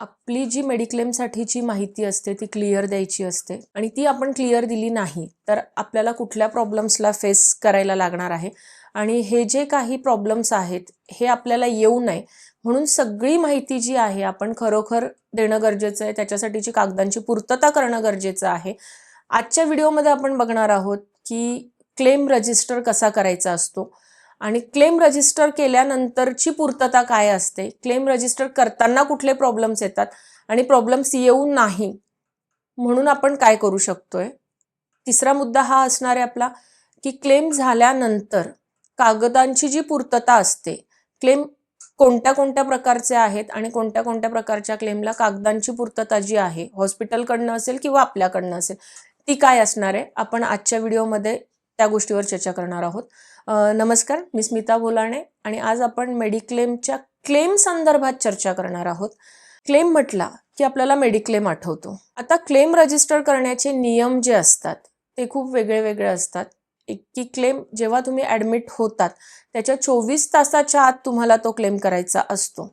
आपली जी मेडिक्लेमसाठीची माहिती असते ती क्लिअर द्यायची असते आणि ती आपण क्लिअर दिली नाही तर आपल्याला कुठल्या प्रॉब्लेम्सला फेस करायला लागणार आहे? आणि हे जे काही प्रॉब्लेम्स आहेत हे आपल्याला येऊ नये म्हणून सगळी माहिती जी आहे आपण खरोखर देणं गरजेचं आहे त्याच्यासाठीची कागदांची पूर्तता करणं गरजेचं आहे. आजच्या व्हिडिओमध्ये आपण बघणार आहोत की क्लेम रजिस्टर कसा करायचा असतो आणि क्लेम रजिस्टर केल्यानंतरची पूर्तता काय असते? क्लेम रजिस्टर करताना कुठले प्रॉब्लेम्स येतात? आणि प्रॉब्लेम्स येऊ नाही. म्हणून आपण काय करू शकतोय? तिसरा मुद्दा हा असणार आहे आपला की क्लेम झाल्यानंतर कागदांची जी पूर्तता असते क्लेम कोणत्या कोणत्या प्रकारचे आहेत आणि कोणत्या कोणत्या प्रकारच्या क्लेमला कागदांची पूर्तता जी आहे हॉस्पिटलकडनं असेल किंवा आपल्याकडनं असेल ती काय असणार आहे? आपण आजच्या व्हिडिओमध्ये त्या गोष्टीवर चर्चा करणार आहोत. नमस्कार मी स्मिता बोलाणे आणि आज आपण मेडिक्लेमच्या क्लेम संदर्भात चर्चा करणार आहोत. क्लेम म्हटला की आपल्याला मेडिक्लेम आठवतो. आता क्लेम रजिस्टर करण्याचे नियम जे असतात ते खूप वेगळे वेगळे असतात. एक की क्लेम जेव्हा तुम्ही ॲडमिट होतात त्याच्या चोवीस तासाच्या आत तुम्हाला तो क्लेम करायचा असतो.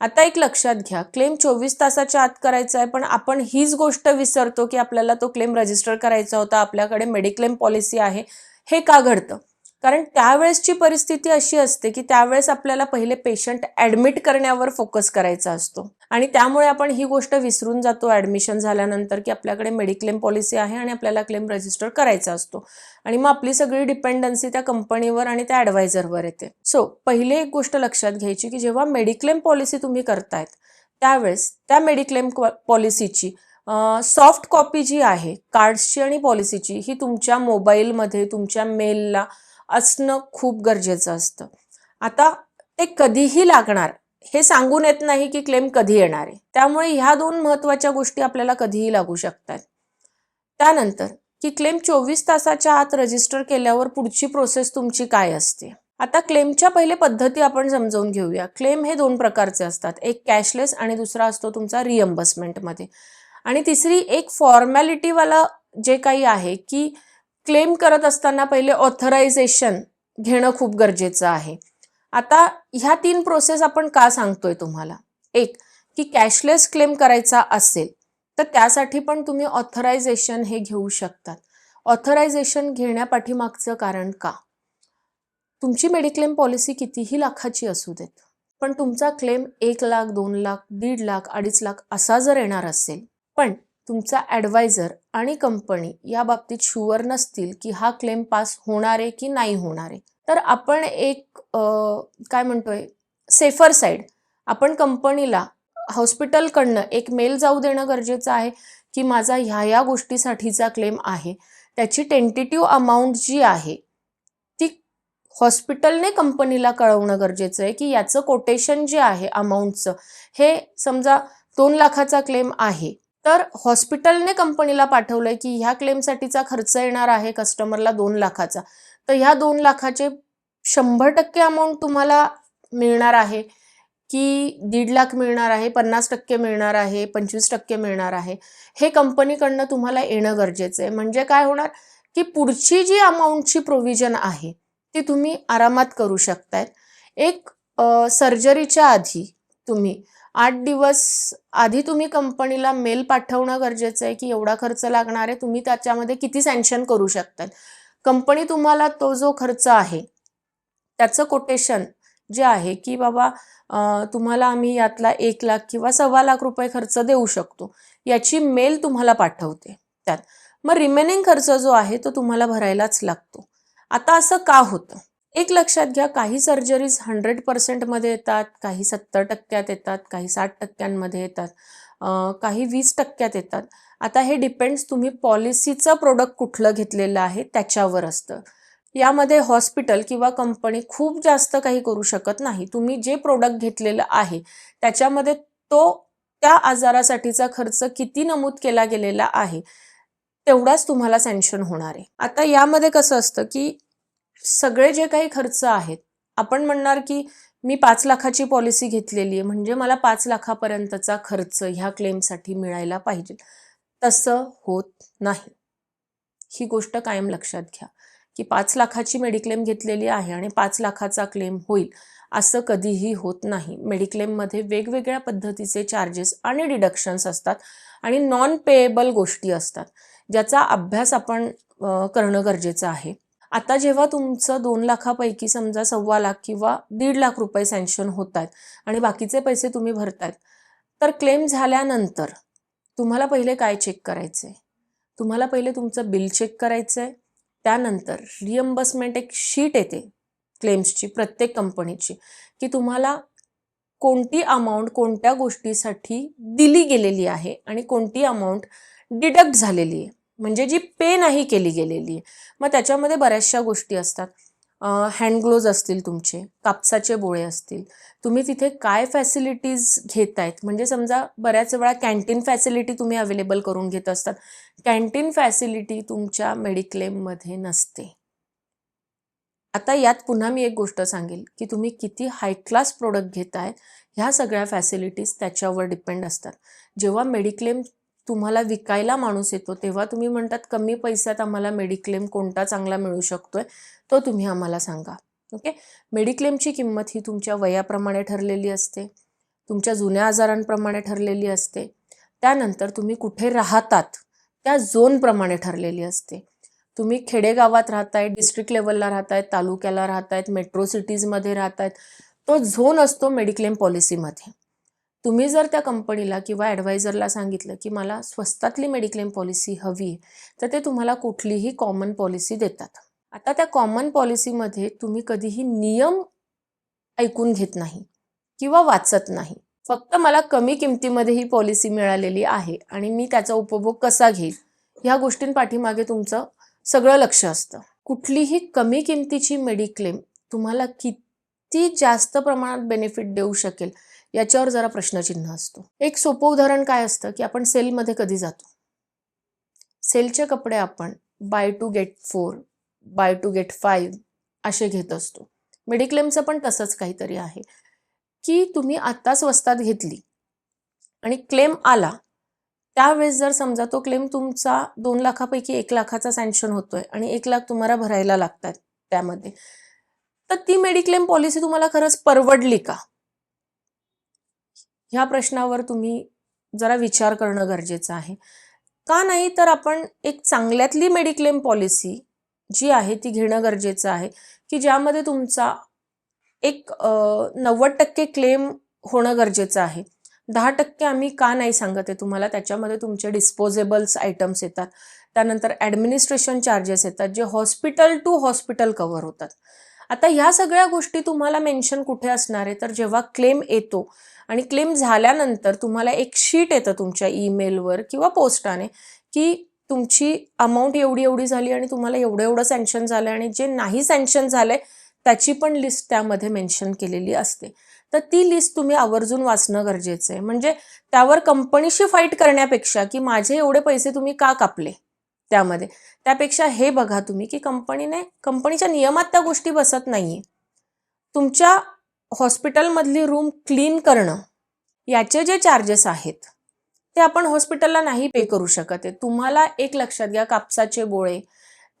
आता एक लक्षात घ्या क्लेम चोवीस तासाच्या आत करायचा आहे पण आपण हीच गोष्ट विसरतो की आपल्याला तो क्लेम रजिस्टर करायचा होता आपल्याकडे मेडिक्लेम पॉलिसी आहे हे का घडतं? कारण त्यावेळेसची परिस्थिती अशी असते की त्यावेळेस आपल्याला पहिले पेशंट ॲडमिट करण्यावर फोकस करायचा असतो. आणि त्यामुळे आपण ही गोष्ट विसरून जातो ॲडमिशन झाल्यानंतर की आपल्याकडे मेडिक्लेम पॉलिसी आहे आणि आपल्याला क्लेम रजिस्टर करायचा असतो. आणि मग आपली सगळी डिपेंडन्सी त्या कंपनीवर आणि त्या ॲडवायझरवर येते. सो पहिले एक गोष्ट लक्षात घ्यायची की जेव्हा मेडिक्लेम पॉलिसी तुम्ही करतायत त्यावेळेस त्या मेडिक्लेम पॉलिसीची सॉफ्ट कॉपी जी आहे कार्ड्सची आणि पॉलिसीची ही तुमच्या मोबाईलमध्ये तुमच्या मेलला असणं खूप गरजेचं असतं. आता ते कधीही लागणार हे सांगून येत नाही की क्लेम कधी येणार आहे. त्यामुळे ह्या दोन महत्त्वाच्या गोष्टी आपल्याला कधीही लागू शकतात. त्यानंतर की क्लेम चोवीस तासाच्या आत रजिस्टर केल्यावर पुढची प्रोसेस तुमची काय असते? आता क्लेमच्या पहिले पद्धती आपण समजावून घेऊया. क्लेम हे दोन प्रकारचे असतात. एक कॅशलेस आणि दुसरा असतो तुमचा रिएम्बर्समेंटमध्ये आणि तिसरी एक फॉर्मॅलिटीवाला जे काही आहे की क्लेम करत असताना पहिले ऑथरायझेशन घेणं खूप गरजेचं आहे. आता ह्या तीन प्रोसेस आपण का सांगतोय तुम्हाला? एक की कॅशलेस क्लेम करायचा असेल तर त्यासाठी पण तुम्ही ऑथरायझेशन हे घेऊ शकतात. ऑथरायझेशन घेण्यापाठीमागचं कारण का? तुमची मेडिक्लेम पॉलिसी कितीही लाखाची असू देत पण तुमचा क्लेम एक लाख दोन लाख दीड लाख अडीच लाख असा जर येणार असेल पण तुमचा ॲडवायझर आणि कंपनी या बाबतीत शुअर नसतील की हा क्लेम पास होणार आहे की नाही होणार आहे. तर आपण एक काय म्हणतोय सेफर साईड आपण कंपनीला हॉस्पिटलकडनं एक मेल जाऊ देणं गरजेचं आहे की माझा ह्या ह्या गोष्टीसाठीचा क्लेम आहे. त्याची टेंटेटिव्ह अमाऊंट जी आहे ती हॉस्पिटलने कंपनीला कळवणं गरजेचं आहे की याचं कोटेशन जे आहे अमाऊंटचं हे समजा दोन लाखाचा क्लेम आहे. तर हॉस्पिटलने कंपनीला पाठवलंय की ह्या क्लेमसाठीचा खर्च येणार आहे कस्टमरला दोन लाखाचा. तर ह्या दोन लाखाचे शंभर टक्के अमाऊंट तुम्हाला मिळणार आहे की दीड लाख मिळणार आहे पन्नास टक्के मिळणार आहे पंचवीस टक्के मिळणार आहे. हे कंपनीकडनं तुम्हाला येणं गरजेचं आहे. म्हणजे काय होणार की पुढची जी अमाऊंटची प्रोव्हिजन आहे ती तुम्ही आरामात करू शकतायत एक सर्जरीच्या आधी तुम्ही आठ दिवस आधी तुम्ही कंपनीला मेल पाठवणं गरजेचं आहे की एवढा खर्च लागणार आहे तुम्ही त्याच्यामध्ये किती सँक्शन करू शकतात. कंपनी तुम्हाला तो जो खर्च आहे त्याचं कोटेशन जे आहे की बाबा तुम्हाला आम्ही यातला एक लाख किंवा सव्वा लाख रुपये खर्च देऊ शकतो याची मेल तुम्हाला पाठवते त्यात. मग रिमेनिंग खर्च जो आहे तो तुम्हाला भरायलाच लागतो. आता असं का होतं? एक लक्षात घ्या काही सर्जरीज हंड्रेड पर्सेंटमध्ये येतात काही सत्तर टक्क्यात येतात काही साठ टक्क्यांमध्ये येतात काही वीस टक्क्यात येतात. आता हे डिपेंड्स तुम्ही पॉलिसीचं प्रोडक्ट कुठलं घेतलेलं आहे त्याच्यावर असतं. यामध्ये हॉस्पिटल किंवा कंपनी खूप जास्त काही करू शकत नाही. तुम्ही जे प्रोडक्ट घेतलेलं आहे त्याच्यामध्ये तो त्या आजारासाठीचा खर्च किती नमूद केला गेलेला आहे तेवढाच तुम्हाला सँक्शन होणार आहे. आता यामध्ये कसं असतं की सगळे जे काही खर्च आहेत आपण म्हणणार की मी पाच लाखाची पॉलिसी घेतलेली आहे म्हणजे मला पाच लाखापर्यंतचा खर्च ह्या क्लेमसाठी मिळायला पाहिजे. तसं होत नाही. ही गोष्ट कायम लक्षात घ्या की पाच लाखाची मेडिक्लेम घेतलेली आहे आणि पाच लाखाचा क्लेम होईल असं कधीही होत नाही. मेडिक्लेममध्ये वेगवेगळ्या पद्धतीचे चार्जेस आणि डिडक्शन्स असतात आणि नॉन पेएबल गोष्टी असतात ज्याचा अभ्यास आपण करणं गरजेचं आहे. आता जेव्हा तुमचं दोन लाखापैकी समजा सव्वा लाख किंवा दीड लाख रुपये सँक्शन होत आहेत आणि बाकीचे पैसे तुम्ही भरतायत तर क्लेम झाल्यानंतर तुम्हाला पहिले काय चेक करायचं आहे तुम्हाला पहिले तुमचं बिल चेक करायचं आहे त्यानंतर रिअम्बर्समेंट एक शीट येते क्लेम्सची प्रत्येक कंपनीची की तुम्हाला कोणती अमाऊंट कोणत्या गोष्टीसाठी दिली गेलेली आहे आणि कोणती अमाऊंट डिडक्ट झालेली आहे. म्हणजे जी पे नाही केली गेलेली आहे मग त्याच्यामध्ये बऱ्याचशा गोष्टी असतात. हँडग्लोज असतील तुमचे कापसाचे बोळे असतील. तुम्ही तिथे काय फॅसिलिटीज घेतायत? म्हणजे समजा बऱ्याच वेळा कॅन्टीन फॅसिलिटी तुम्ही अवेलेबल करून घेत असतात. कॅन्टीन फॅसिलिटी तुमच्या मेडिक्लेममध्ये नसते. आता यात पुन्हा मी एक गोष्ट सांगेल की तुम्ही किती हाय क्लास प्रोडक्ट घेताय ह्या सगळ्या फॅसिलिटीज त्याच्यावर डिपेंड असतात. जेव्हा मेडिक्लेम तुम्हाला विकायला माणूस येतो तेव्हा तुम्ही म्हणतात कमी पैशात आम्हाला मेडिक्लेम कोणता चांगला मिळू शकतोय? तो तुम्ही आम्हाला सांगा. ओके? मेडिक्लेमची किंमत ही तुमच्या वयाप्रमाणे ठरलेली असते तुमच्या जुन्या आजारांप्रमाणे ठरलेली असते त्यानंतर तुम्ही कुठे राहतात त्या झोनप्रमाणे ठरलेली असते. तुम्ही खेडेगावात राहताय डिस्ट्रिक्ट लेवलला राहतायत तालुक्याला राहतायत मेट्रो सिटीजमध्ये राहतायत तो झोन असतो मेडिक्लेम पॉलिसीमध्ये तुम्ही जर त्या कंपनीला किंवा ॲडवायझरला सांगितलं की मला स्वस्तातली मेडिक्लेम पॉलिसी हवी आहे तर ते तुम्हाला कुठलीही कॉमन पॉलिसी देतात. आता त्या कॉमन पॉलिसीमध्ये तुम्ही कधीही नियम ऐकून घेत नाही किंवा वाचत नाही. फक्त मला कमी किमतीमध्ये ही पॉलिसी मिळालेली आहे आणि मी त्याचा उपभोग कसा घेईल ह्या गोष्टींपाठीमागे तुमचं सगळं लक्ष असतं. कुठलीही कमी किमतीची मेडिक्लेम तुम्हाला किती जास्त प्रमाणात बेनिफिट देऊ शकेल याच्यावर जरा प्रश्नचिन्ह असतो. एक सोपं उदाहरण काय असतं की आपण सेलमध्ये कधी जातो? सेलचे कपडे आपण buy two get four buy two get five असे घेत असतो. मेडिक्लेमचं पण तसंच काहीतरी आहे. की तुम्ही आत्ता स्वस्तात घेतली आणि क्लेम आला त्यावेळेस जर समजा तो क्लेम तुमचा दोन लाखापैकी एक लाखाचा सँक्शन होतोय आणि एक लाख तुम्हाला भरायला लागतात त्यामध्ये तर ती मेडिक्लेम पॉलिसी तुम्हाला खरंच परवडली का? ह्या प्रश्नावर तुम्ही जरा विचार करणं गरजेचं आहे. का नाही तर आपण एक चांगल्यातली मेडिक्लेम पॉलिसी जी आहे ती घेणं गरजेचं आहे की ज्यामध्ये तुमचा एक नव्वद टक्के क्लेम होणं गरजेचं आहे. दहा टक्के आम्ही का नाही सांगत आहे तुम्हाला त्याच्यामध्ये तुमचे डिस्पोजेबल्स आयटम्स येतात. त्यानंतर ॲडमिनिस्ट्रेशन चार्जेस येतात जे हॉस्पिटल टू हॉस्पिटल कव्हर होतात. आता ह्या सगळ्या गोष्टी तुम्हाला मेन्शन कुठे असणार आहे? तर जेव्हा क्लेम येतो आणि क्लेम झाल्यानंतर तुम्हाला एक शीट येतं तुमच्या ईमेलवर किंवा पोस्टाने की तुमची अमाऊंट एवढी एवढी झाली आणि तुम्हाला एवढं एवढं सँक्शन झालं आणि जे नाही सँक्शन झालंय त्याची पण लिस्ट त्यामध्ये मेन्शन केलेली असते. तर ती लिस्ट तुम्ही आवर्जून वाचणं गरजेचं आहे म्हणजे त्यावर कंपनीशी फाईट करण्यापेक्षा की माझे एवढे पैसे तुम्ही का कापले त्यामध्ये? त्यापेक्षा हे बघा तुम्ही की कंपनीने कंपनीच्या नियमात त्या गोष्टी बसत नाहीये. तुमच्या हॉस्पिटलमधली रूम क्लीन करणं याचे जे चार्जेस आहेत ते आपण हॉस्पिटलला नाही पे करू शकत आहे. तुम्हाला एक लक्षात घ्या कापसाचे बोळे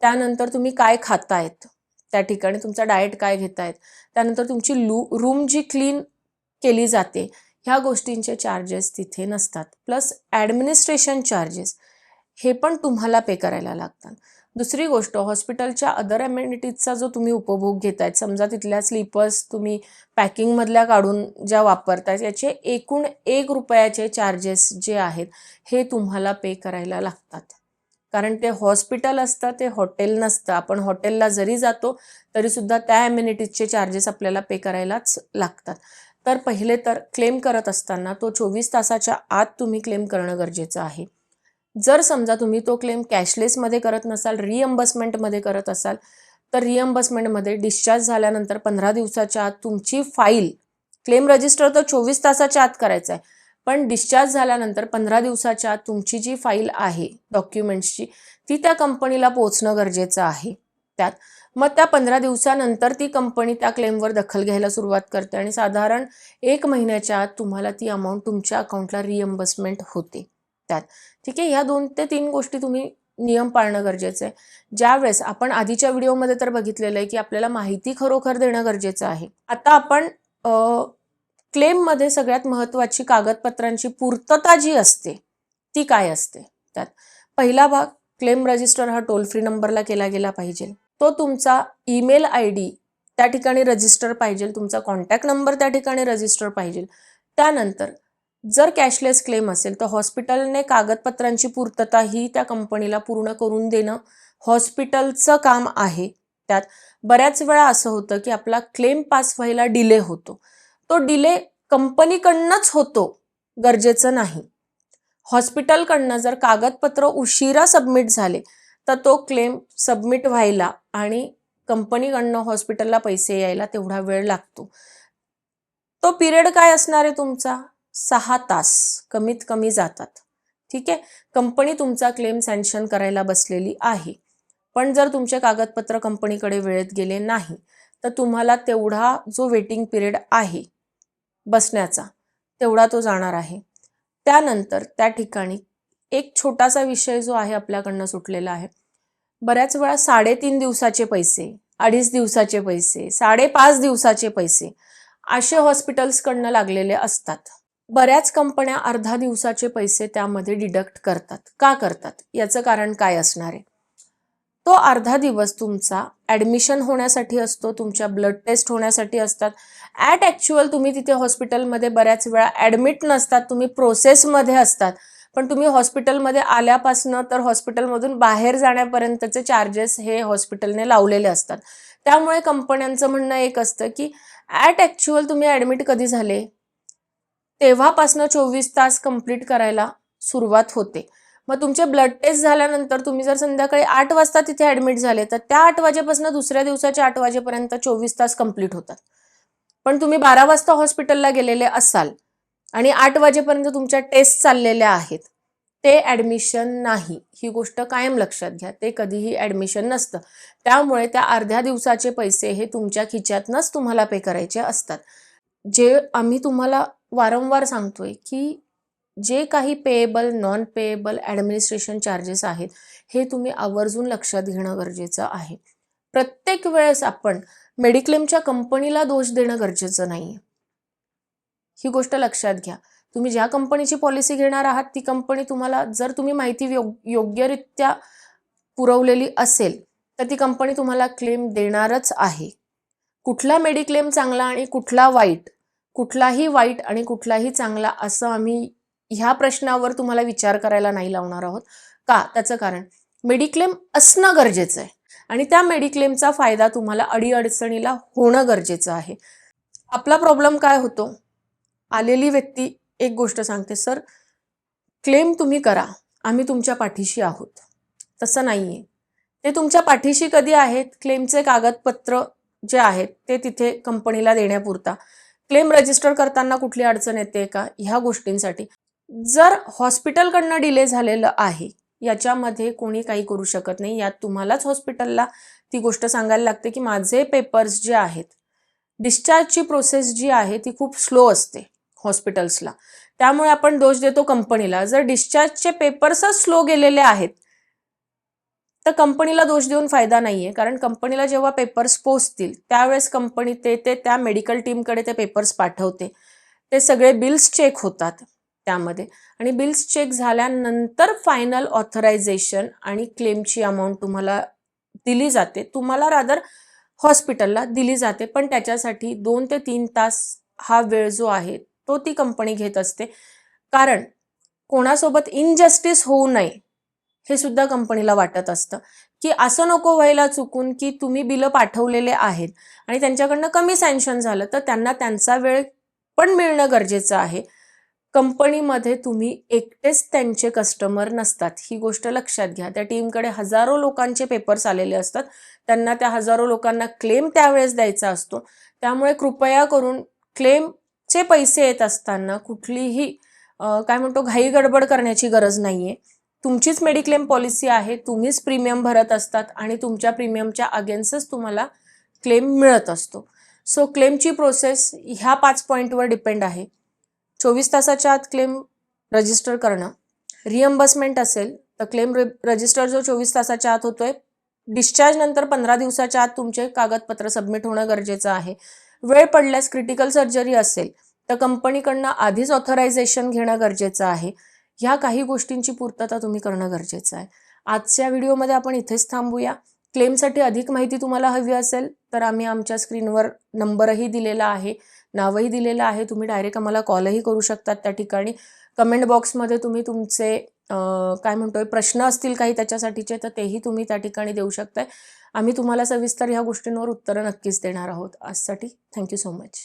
त्यानंतर तुम्ही काय खातायत त्या ठिकाणी तुमचा डाएट काय घेतायत त्यानंतर तुमची लू रूम जी क्लीन केली जाते ह्या गोष्टींचे चार्जेस तिथे नसतात. प्लस ॲडमिनिस्ट्रेशन चार्जेस हे पण तुम्हाला पे करायला लागतात. दुसरी गोष्ट हॉस्पिटलच्या अदर अम्युनिटीजचा जो तुम्ही उपभोग घेतायत समजा तिथल्या स्लीपर्स तुम्ही पॅकिंगमधल्या काढून ज्या वापरतायत याचे एकूण एक रुपयाचे चार्जेस जे आहेत हे तुम्हाला पे करायला लागतात. कारण ते हॉस्पिटल असतं ते हॉटेल नसतं. आपण हॉटेलला जरी जातो तरीसुद्धा त्या ॲम्युनिटीजचे चार्जेस आपल्याला पे करायलाच लागतात. तर पहिले तर क्लेम करत असताना तो चोवीस तासाच्या आत तुम्ही क्लेम करणं गरजेचं आहे. जर समजा तुम्ही तो क्लेम कॅशलेसमध्ये करत नसाल रिअम्बर्समेंटमध्ये करत असाल तर रिअम्बर्समेंटमध्ये डिस्चार्ज झाल्यानंतर पंधरा दिवसाच्या आत तुमची फाईल क्लेम रजिस्टर तर चोवीस तासाच्या आत करायचं आहे पण डिस्चार्ज झाल्यानंतर पंधरा दिवसाच्या आत तुमची जी फाईल आहे डॉक्युमेंट्सची ती त्या कंपनीला पोहोचणं गरजेचं आहे. त्यात मग त्या पंधरा दिवसानंतर ती कंपनी त्या क्लेमवर दखल घ्यायला सुरुवात करते आणि साधारण एक महिन्याच्या आत तुम्हाला ती अमाऊंट तुमच्या अकाउंटला रिएम्बर्समेंट होते. शकतात. ठीक आहे? ह्या दोन ते तीन गोष्टी तुम्ही नियम पाळणं गरजेचं आहे. ज्यावेळेस आपण आधीच्या व्हिडिओमध्ये तर बघितलेलं आहे की आपल्याला माहिती खरोखर देणं गरजेचं आहे. आता आपण क्लेममध्ये सगळ्यात महत्त्वाची कागदपत्रांची पूर्तता जी असते ती काय असते? त्यात पहिला भाग क्लेम रजिस्टर हा टोल फ्री नंबरला केला गेला पाहिजे. तो तुमचा ईमेल आय डी त्या ठिकाणी रजिस्टर पाहिजे तुमचा कॉन्टॅक्ट नंबर त्या ठिकाणी रजिस्टर पाहिजे. त्यानंतर जर कॅशलेस क्लेम असेल तर हॉस्पिटलने कागदपत्रांची पूर्तता ही त्या कंपनीला पूर्ण करून देणं हॉस्पिटलचं काम आहे. त्यात बऱ्याच वेळा असं होतं की आपला क्लेम पास व्हायला डिले होतो. तो डिले कंपनीकडनंच होतो गरजेचं नाही. हॉस्पिटलकडनं जर कागदपत्र उशिरा सबमिट झाले तर तो क्लेम सबमिट व्हायला आणि कंपनीकडनं हॉस्पिटलला पैसे यायला तेवढा वेळ लागतो. तो पिरियड काय असणार आहे तुमचा? सहा तास कमीत कमी जातात. ठीक आहे? कंपनी तुमचा क्लेम सँक्शन करायला बसलेली आहे. पण जर तुमचे कागदपत्र कंपनीकडे वेळेत गेले नाही तर तुम्हाला तेवढा जो वेटिंग पिरियड आहे बसण्याचा तेवढा तो जाणार आहे. त्यानंतर त्या ठिकाणी एक छोटासा विषय जो आहे आपल्याकडनं सुटलेला आहे. बऱ्याच वेळा साडेतीन दिवसाचे पैसे अडीच दिवसाचे पैसे साडेपाच दिवसाचे पैसे असे हॉस्पिटल्सकडनं लागलेले असतात. बऱ्याच कंपन्या अर्धा दिवसाचे पैसे त्यामध्ये डिडक्ट करतात. का करतात? याचं कारण काय असणार आहे? तो अर्धा दिवस तुमचा ॲडमिशन होण्यासाठी असतो तुमच्या ब्लड टेस्ट होण्यासाठी असतात. ॲट ॲक्च्युअल तुम्ही तिथे हॉस्पिटलमध्ये बऱ्याच वेळा ॲडमिट नसतात तुम्ही प्रोसेसमध्ये असतात. पण तुम्ही हॉस्पिटलमध्ये आल्यापासनं तर हॉस्पिटलमधून बाहेर जाण्यापर्यंतचे चार्जेस हे हॉस्पिटलने लावलेले असतात. त्यामुळे कंपन्यांचं म्हणणं एक असतं की ॲट ॲक्च्युअल तुम्ही ॲडमिट कधी झाले? तेव्हापासनं चोवीस तास कंप्लीट करायला सुरुवात होते. मग तुमचे ब्लड टेस्ट झाल्यानंतर तुम्ही जर संध्याकाळी आठ वाजता तिथे ॲडमिट झाले तर त्या आठ वाजेपासून दुसऱ्या दिवसाच्या आठ वाजेपर्यंत चोवीस तास कंप्लीट होतात. पण तुम्ही बारा वाजता हॉस्पिटलला गेलेले असाल आणि आठ वाजेपर्यंत तुमच्या टेस्ट चाललेल्या आहेत ते ॲडमिशन नाही. ही गोष्ट कायम लक्षात घ्या. ते कधीही ॲडमिशन नसतं. त्यामुळे त्या अर्ध्या दिवसाचे पैसे हे तुमच्या खिच्यातनंच तुम्हाला पे करायचे असतात. जे आम्ही तुम्हाला वारंवार सांगतोय की जे काही payable non payable administration charges आहेत हे तुम्ही आवर्जून लक्षात घेणं गरजेचं आहे. प्रत्येक वेळेस आपण मेडिक्लेमच्या कंपनीला दोष देणं गरजेचं नाही आहे ही गोष्ट लक्षात घ्या. तुम्ही ज्या कंपनीची पॉलिसी घेणार आहात ती कंपनी तुम्हाला जर तुम्ही माहिती योग योग्यरित्या पुरवलेली असेल तर ती कंपनी तुम्हाला क्लेम देणारच आहे. कुठला मेडिक्लेम चांगला आणि कुठला वाईट? कुठलाही वाईट आणि कुठलाही चांगला असं आम्ही ह्या प्रश्नावर तुम्हाला विचार करायला नाही लावणार आहोत. का? त्याचं कारण मेडिक्लेम असणं गरजेचं आहे. आणि त्या मेडिक्लेमचा फायदा तुम्हाला अडीअडचणीला होणं गरजेचं आहे. आपला प्रॉब्लेम काय होतो? आलेली व्यक्ती एक गोष्ट सांगते सर क्लेम तुम्ही करा. आम्ही तुमच्या पाठीशी आहोत. तसं नाही आहे ते तुमच्या पाठीशी कधी आहेत? क्लेमचे कागदपत्र जे आहेत ते तिथे कंपनीला देण्यापुरता. क्लेम रजिस्टर करताना कुठली अडचण येते का? ह्या गोष्टींसाठी. जर हॉस्पिटलकडनं डिले झालेलं आहे याच्यामध्ये कोणी काही करू शकत नाही. यात तुम्हालाच हॉस्पिटलला ती गोष्ट सांगायला लागते की माझे पेपर्स जे आहेत डिस्चार्जची प्रोसेस जी आहे ती खूप स्लो असते हॉस्पिटल्सला त्यामुळे आपण दोष देतो कंपनीला. जर डिस्चार्जचे पेपर्सच स्लो गेलेले आहेत तर कंपनीला दोष देऊन फायदा नाही आहे कारण कंपनीला जेव्हा पेपर्स पोचतील त्यावेळेस कंपनी ते ते त्या मेडिकल टीमकडे ते पेपर्स पाठवते. ते सगळे बिल्स चेक होतात त्यामध्ये. आणि बिल्स चेक झाल्यानंतर फायनल ऑथरायझेशन आणि क्लेमची अमाऊंट तुम्हाला दिली जाते. तुम्हाला रादर हॉस्पिटलला दिली जाते पण त्याच्यासाठी दोन ते तीन तास हा वेळ जो आहे तो ती कंपनी घेत असते. कारण कोणासोबत इनजस्टिस होऊ नये हे सुद्धा कंपनीला वाटत असतं. की असं नको व्हायला चुकून की तुम्ही बिलं पाठवलेले आहेत आणि त्यांच्याकडनं कमी सँक्शन झालं तर त्यांना त्यांचा वेळ पण मिळणं गरजेचं आहे. कंपनीमध्ये तुम्ही एकटेच त्यांचे कस्टमर नसतात. ही गोष्ट लक्षात घ्या. त्या टीमकडे हजारो लोकांचे पेपर्स आलेले असतात. त्यांना त्या हजारो लोकांना क्लेम त्यावेळेस द्यायचा असतो. त्यामुळे कृपया करून क्लेमचे पैसे येत असताना कुठलीही काय म्हणतो घाई गडबड करण्याची गरज नाही आहे तुमचीच मेडिक्लेम पॉलिसी आहे तुम्हीच प्रीमियम भरत असतात आणि तुमच्या प्रीमियमच्या अगेन्स्टच तुम्हाला क्लेम मिळत असतो. सो क्लेमची प्रोसेस ह्या पाच पॉईंटवर डिपेंड आहे. चोवीस तासाच्या आत क्लेम रजिस्टर करणं. रिअम्बर्समेंट असेल तर क्लेम रजिस्टर जो चोवीस तासाच्या आत होतोय डिस्चार्ज नंतर पंधरा दिवसाच्या आत तुमचे कागदपत्र सबमिट होणं गरजेचं आहे. वेळ पडल्यास क्रिटिकल सर्जरी असेल तर कंपनीकडनं आधीच ऑथरायझेशन घेणं गरजेचं आहे. ह्या काही गोष्टींची पूर्तता तुम्ही करणं गरजेचं आहे. आजच्या व्हिडिओमध्ये आपण इथेच थांबूया. क्लेमसाठी अधिक माहिती तुम्हाला हवी असेल तर आम्ही आमच्या स्क्रीनवर नंबरही दिलेला आहे नावही दिलेलं आहे. तुम्ही डायरेक्ट आम्हाला कॉलही करू शकतात त्या ठिकाणी. कमेंट बॉक्समध्ये तुम्ही तुमचे काय म्हणतोय प्रश्न असतील काही त्याच्यासाठीचे तर तेही तुम्ही त्या ठिकाणी देऊ शकताय. आम्ही तुम्हाला सविस्तर ह्या गोष्टींवर उत्तरं नक्कीच देणार आहोत. आजसाठी थँक्यू सो मच.